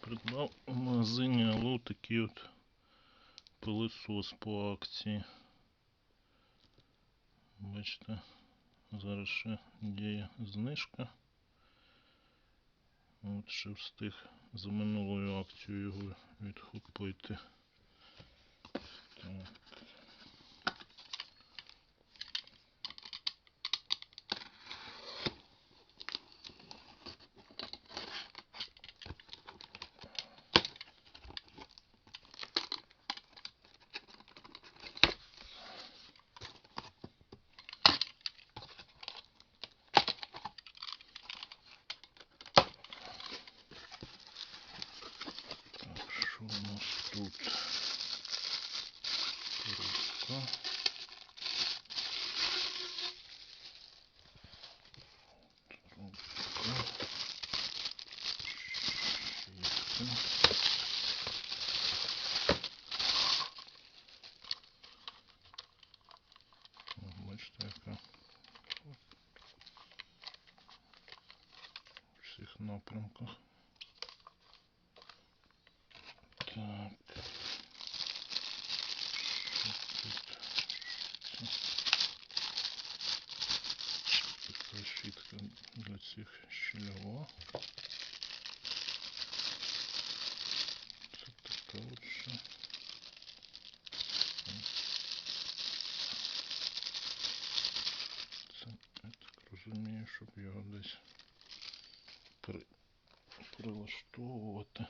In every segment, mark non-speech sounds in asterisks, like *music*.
Придбав у магазині Алло такий от пилисос по акції. Бачите, зараз ще діє знижка. От ще встиг за минулою акцією його відхопити. Так, що у нас тут? Коробка. Коробка. Щітка. О, Бачите, яка у всіх напрямках. Так. Така щітка для цих щільова. Це така от ще. Це, я так розумію, щоб його десь прилаштовувати.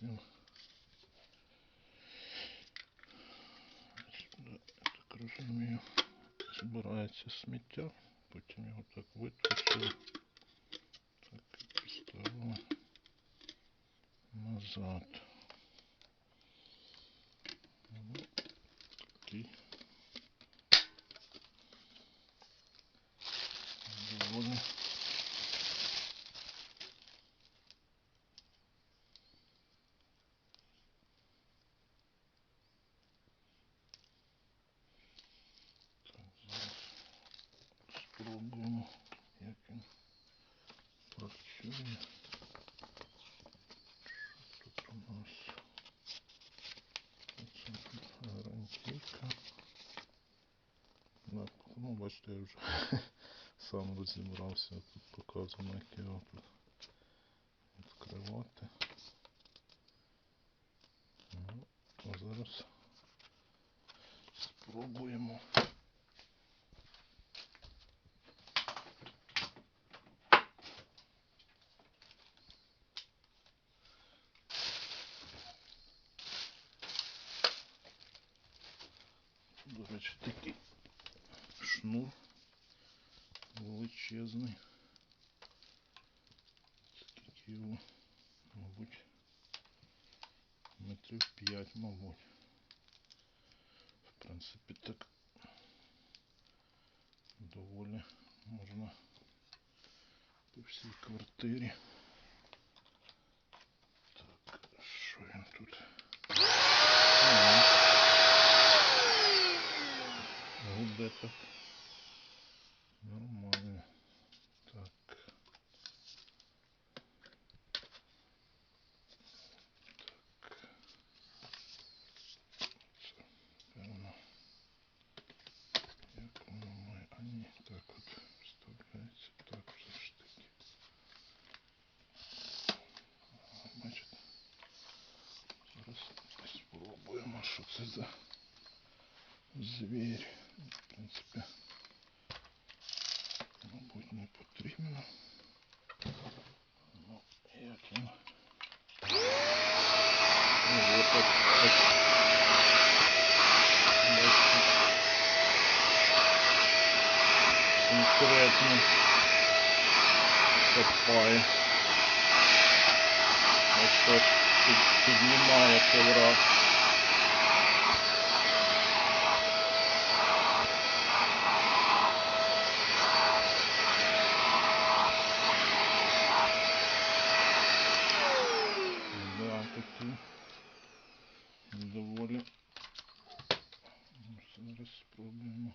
такий, як він. Сюди, я так розумію, збирається сміття, потім його так витрусили, так і поставили назад. Спробуємо, як він працює. Що тут у нас? Це гарантійка. Ну, бачите, я вже *laughs* сам розібрався, тут показано, як його тут До речі, такий шнур величезний. Скільки його, мабуть, метрів 5, мабуть. В принципі, так доволі можна по всій квартирі. так. Нормально. Так. Так. Це, певно. Як воно має. А ні, так от вставляється. Так все ж таки. Ага, Бачите? Зараз спробуємо, що це за звір. в принципі, мабуть, не потрібно. Ну, як він. Ну, так, так. Конкретно копає. Ось так піднімає ковра. Зараз спробуємо.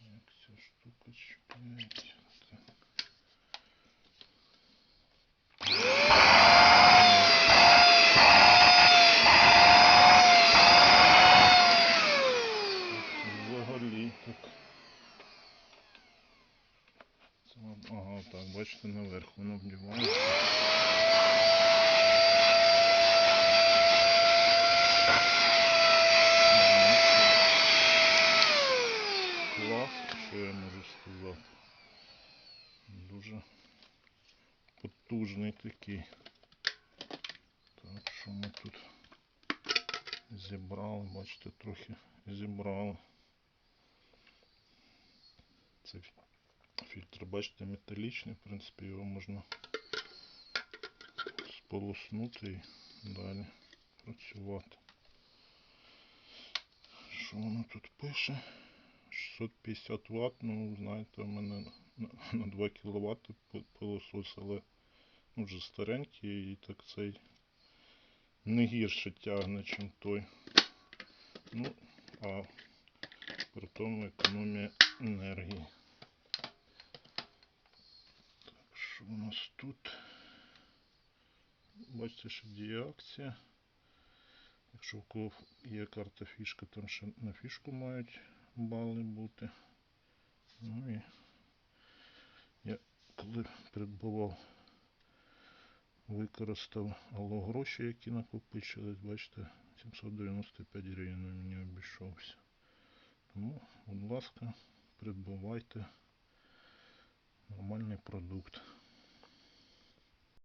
Як ця штука чіпляється. Взагалі так. Ага, так, бачите, наверх воно вдівається. Потужний такий. Так, що ми тут зібрали, бачите, трохи зібрали. Це фільтр, бачите, металічний, в принципі, його можна сполоснути і далі працювати. Що воно тут пише? 650 Вт, ну, знаєте, у мене на, на 2 кВт пилосос, але вже старенький і так цей не гірше тягне, чим той. Ну, а при тому економія енергії. Так, що у нас тут? Бачите, що діє акція. Якщо у кого є карта фішка, там ще на фішку мають бали бути. Ну і я коли придбував, використав але гроші, які накопичились, бачите, 795 гривень мені обійшовся. Тому, будь ласка, придбавайте нормальний продукт.